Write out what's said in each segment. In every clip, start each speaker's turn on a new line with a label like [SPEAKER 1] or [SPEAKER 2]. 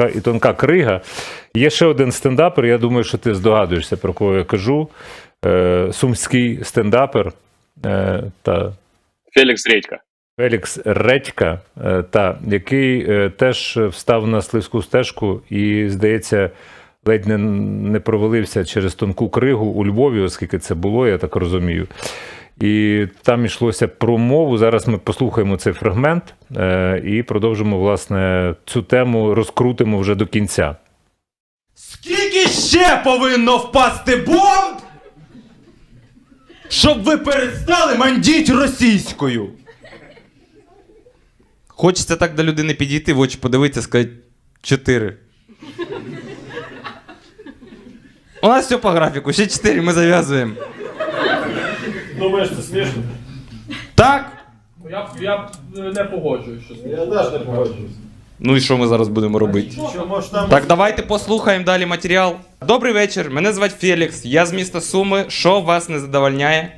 [SPEAKER 1] тонка і тонка крига. Є ще один стендапер. Я думаю, що ти здогадуєшся, про кого я кажу. Е, сумський стендапер е, та
[SPEAKER 2] Фелікс Редька.
[SPEAKER 1] Фелікс Редька, е, та, який е, теж встав на слизьку стежку і, здається, ледь не, не провалився через тонку кригу у Львові, оскільки це було, я так розумію. І там йшлося про мову. Зараз ми послухаємо цей фрагмент е, і продовжимо, власне, цю тему розкрутимо вже до кінця.
[SPEAKER 3] Скільки ще повинно впасти бомб, щоб ви перестали мандіть російською? Хочеться так до людини підійти, в очі подивитися, сказати чотири. У нас все по графіку, ще чотири, ми зав'язуємо.
[SPEAKER 4] Думаєш, це смішно?
[SPEAKER 3] Так?
[SPEAKER 4] Я, я не погоджуюсь, що смішно.
[SPEAKER 5] Я теж не погоджуюсь.
[SPEAKER 3] Ну і що ми зараз будемо робити?
[SPEAKER 5] Що може там
[SPEAKER 3] Так, давайте послухаємо далі матеріал. Добрий вечір, мене звати Фелікс, я з міста Суми. Що вас не задовольняє?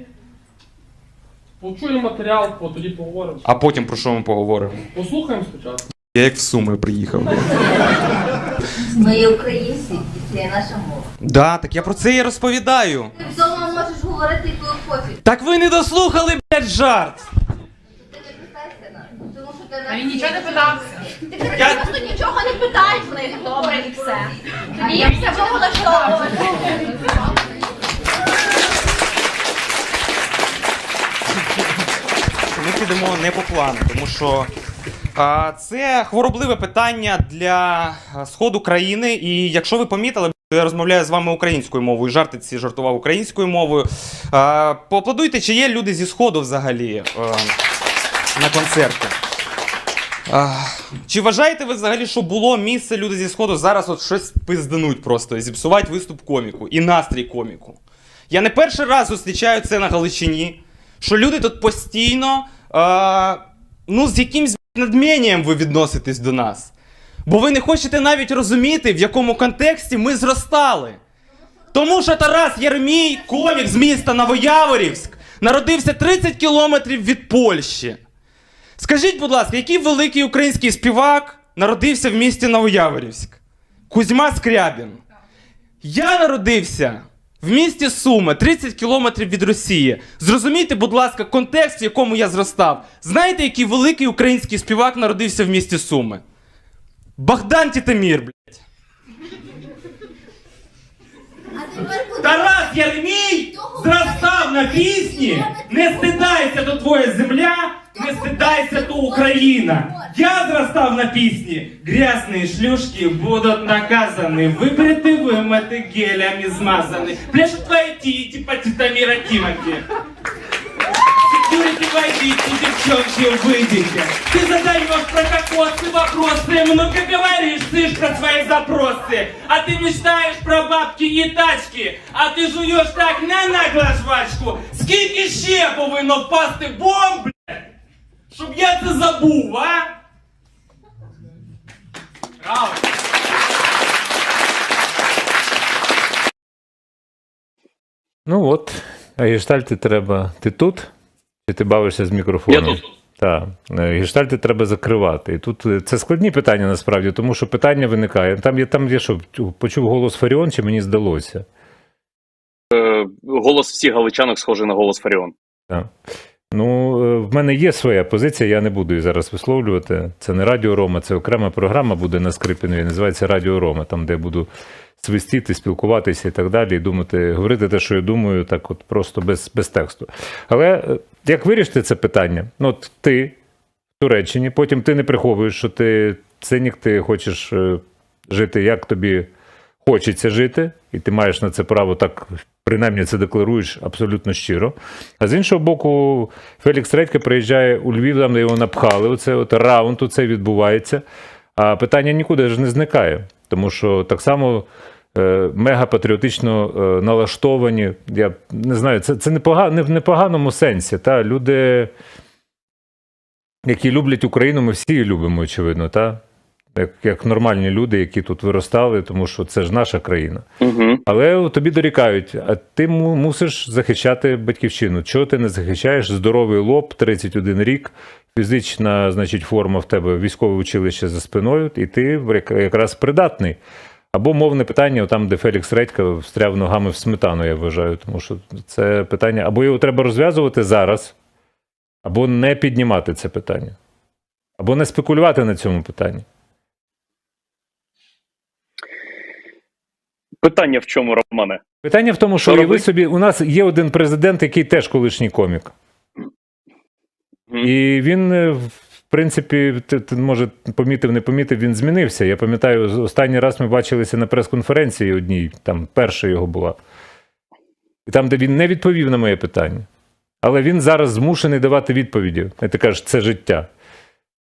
[SPEAKER 4] Почуємо матеріал, бо тоді поговоримо.
[SPEAKER 3] А потім про що ми поговоримо?
[SPEAKER 4] Послухаємо спочатку.
[SPEAKER 3] Я як в Суми приїхав.
[SPEAKER 6] Ми є українці, і це є наша мова.
[SPEAKER 3] Да, так я про це і розповідаю.
[SPEAKER 6] Ти говорити і коли пофіг.
[SPEAKER 3] Так ви не дослухали, блядь, жарт.
[SPEAKER 6] Ти не питайся нас, тому що ти
[SPEAKER 7] А він нічого не питався.
[SPEAKER 6] Ти просто нічого не питаєш в них, добре і все. Тоді я все влаштовую.
[SPEAKER 3] Ми підемо не по плану, тому що а, це хворобливе питання для а, сходу країни. І якщо ви помітили, то я розмовляю з вами українською мовою. Жарти ці жартував українською мовою. А, поаплодуйте, чи є люди зі сходу взагалі а, на концерті. Чи вважаєте ви взагалі, що було місце люди зі сходу зараз от щось пиздануть просто, зіпсувати виступ коміку і настрій коміку? Я не перший раз зустрічаю це на Галичині, що люди тут постійно, а, ну, з якимсь надмінням ви відноситесь до нас. Бо ви не хочете навіть розуміти, в якому контексті ми зростали. Тому що Тарас Єрмій, комік з міста Новояворівськ, народився 30 кілометрів від Польщі. Скажіть, будь ласка, який великий український співак народився в місті Новояворівськ? Кузьма Скрябін. Я народився в місті Суми, 30 кілометрів від Росії. Зрозумійте, будь ласка, контекст, в якому я зростав. Знаєте, який великий український співак народився в місті Суми? Богдан Тітамір, блядь.
[SPEAKER 6] А тепер буде
[SPEAKER 3] Тарас Єрмій зростав на пісні Не стидайся, то твоя земля, не стидайся, то Україна. Я зростав на пісні Грязні шлюшки будуть наказані, вибрити, вимити, гелями змазані. Пляшут твої ті, типа Титамира Тимати. Секьюрити войдите, девчонки, выйдите. Ты задаешь про кокосы вопросы, много говоришь, слышь, про свои запросы. А ты мечтаешь про бабки и тачки, а ти жуєш так на нагло жвачку. Скільки ще повинно впасти бомб, блядь, щоб я це забув, а? Браво.
[SPEAKER 1] Ну от, а гештальти треба. Ти тут? Чи ти бавишся з мікрофоном?
[SPEAKER 2] Я тут.
[SPEAKER 1] Так, Е, гештальти треба закривати. І тут е, це складні питання насправді, тому що питання виникає. Там є там є що, почув голос Фаріон, чи мені здалося?
[SPEAKER 2] Е, голос всіх галичанок схожий на голос Фаріон.
[SPEAKER 1] Так. Ну, е, в мене є своя позиція, я не буду її зараз висловлювати. Це не Радіо Рома, це окрема програма буде на Скрипінові, називається Радіо Рома, там, де я буду свистіти, спілкуватися і так далі, і думати, говорити те, що я думаю, так от просто без, без тексту. Але е, як вирішити це питання? Ну, от ти в Туреччині, потім ти не приховуєш, що ти цинік, ти хочеш е, жити, як тобі хочеться жити, і ти маєш на це право так, принаймні це декларуєш абсолютно щиро. А з іншого боку, Фелікс Редька приїжджає у Львів, там де його напхали. Оце от раунд оце відбувається. А питання нікуди ж не зникає, тому що так само. е, Мегапатріотично е, налаштовані. Я не знаю, це, це непога, не в непоганому сенсі. Та? Люди, які люблять Україну, ми всі її любимо, очевидно, та? Як, як нормальні люди, які тут виростали, тому що це ж наша країна.
[SPEAKER 2] Угу.
[SPEAKER 1] Але тобі дорікають, а ти мусиш захищати батьківщину. Чого ти не захищаєш? Здоровий лоб, 31 рік, фізична, значить, форма в тебе військове училище за спиною, і ти якраз придатний. Або мовне питання, там, де Фелікс Редька встряв ногами в сметану, я вважаю. Тому що це питання, або його треба розв'язувати зараз, або не піднімати це питання, або не спекулювати на цьому питанні.
[SPEAKER 2] Питання в чому, Романе?
[SPEAKER 1] Питання в тому, що уяви
[SPEAKER 2] робить?
[SPEAKER 1] собі, у нас є один президент, який теж колишній комік. І він, е, в принципі, ти, ти, може, помітив, не помітив, він змінився. Я пам'ятаю, останній раз ми бачилися на прес-конференції одній, там перша його була. І там, де він не відповів на моє питання. Але він зараз змушений давати відповіді. І ти кажеш, це життя.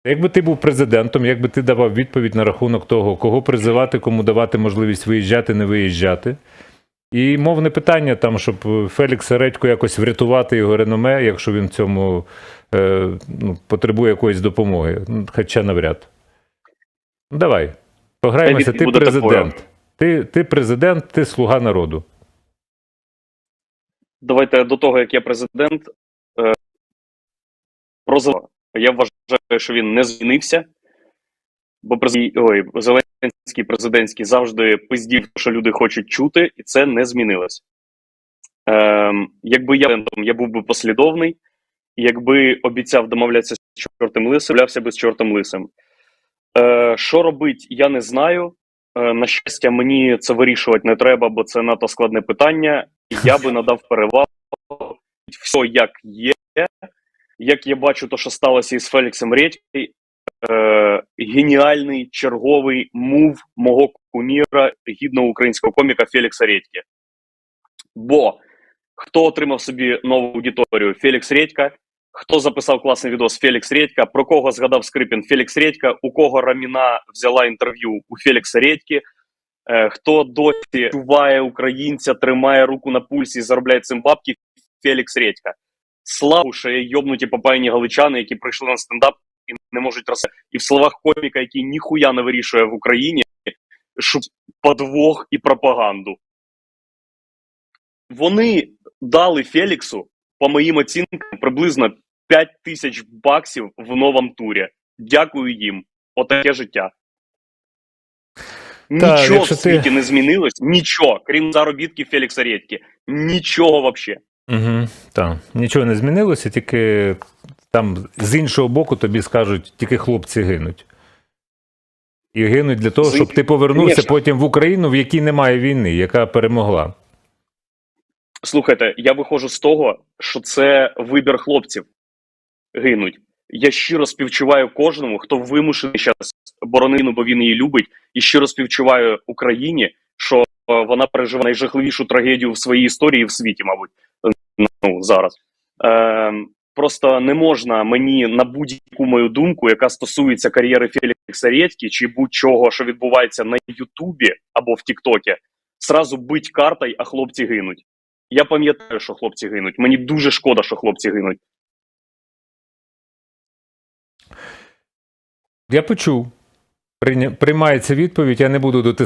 [SPEAKER 1] Якби ти був президентом, якби ти давав відповідь на рахунок того, кого призивати, кому давати можливість виїжджати, не виїжджати. І мовне питання там, щоб Фелікса Редько якось врятувати його реноме, якщо він в цьому е, ну, потребує якоїсь допомоги. Ну, Хоча навряд. Ну, давай. Пограємося. Ти президент. Ти, ти президент, ти слуга народу.
[SPEAKER 2] Давайте до того, як я президент, е, про Я вважаю, що він не змінився, бо президент, ой, Зеленський президентський завжди пиздів, що люди хочуть чути, і це не змінилось. Ем, якби я я був би послідовний, якби обіцяв домовлятися з чортом лисим, домовлявся би з чортом лисим. Е, що робить, я не знаю. Е, на щастя, мені це вирішувати не треба, бо це надто складне питання. Я би надав перевагу все як є. Як я бачу, то що сталося із Феліксом Редькою, е, геніальний черговий мув мого куміра, гідного українського коміка Фелікса Редьки. Бо хто отримав собі нову аудиторію? Фелікс Редька. Хто записав класний відос Фелікс Редька? Про кого згадав Скрипін Фелікс Редька? У кого Раміна взяла інтерв'ю у Фелікса Редьки? Е, хто досі чуває українця, тримає руку на пульсі і заробляє цим бабки? Фелікс Редька. Славу, що є йобнуті попаяні галичани, які прийшли на стендап і не можуть роз... І в словах коміка, який ніхуя не вирішує в Україні, щоб подвох і пропаганду. Вони дали Феліксу, по моїм оцінкам, приблизно 5 тисяч баксів в новому турі. Дякую їм. Отаке життя. Нічого в світі
[SPEAKER 1] ти-
[SPEAKER 2] не змінилось, нічого, крім заробітків Фелікса Редьки. Нічого взагалі.
[SPEAKER 1] Угу, так. Нічого не змінилося, тільки там з іншого боку тобі скажуть, тільки хлопці гинуть. І гинуть для того, щоб ти повернувся
[SPEAKER 2] Конечно.
[SPEAKER 1] потім в Україну, в якій немає війни, яка перемогла.
[SPEAKER 2] Слухайте, я виходжу з того, що це вибір хлопців гинуть. Я щиро співчуваю кожному, хто вимушений зараз боронину, бо він її любить, і щиро співчуваю Україні, що вона переживає найжахливішу трагедію в своїй історії в світі, мабуть, ну зараз. Е, просто не можна мені на будь-яку мою думку, яка стосується кар'єри Фелікса Редьки, чи будь-чого, що відбувається на Ютубі або в Тіктокі, сразу бить картой, а хлопці гинуть. Я пам'ятаю, що хлопці гинуть. Мені дуже шкода, що хлопці гинуть.
[SPEAKER 1] Я почув. Приймається відповідь, я не буду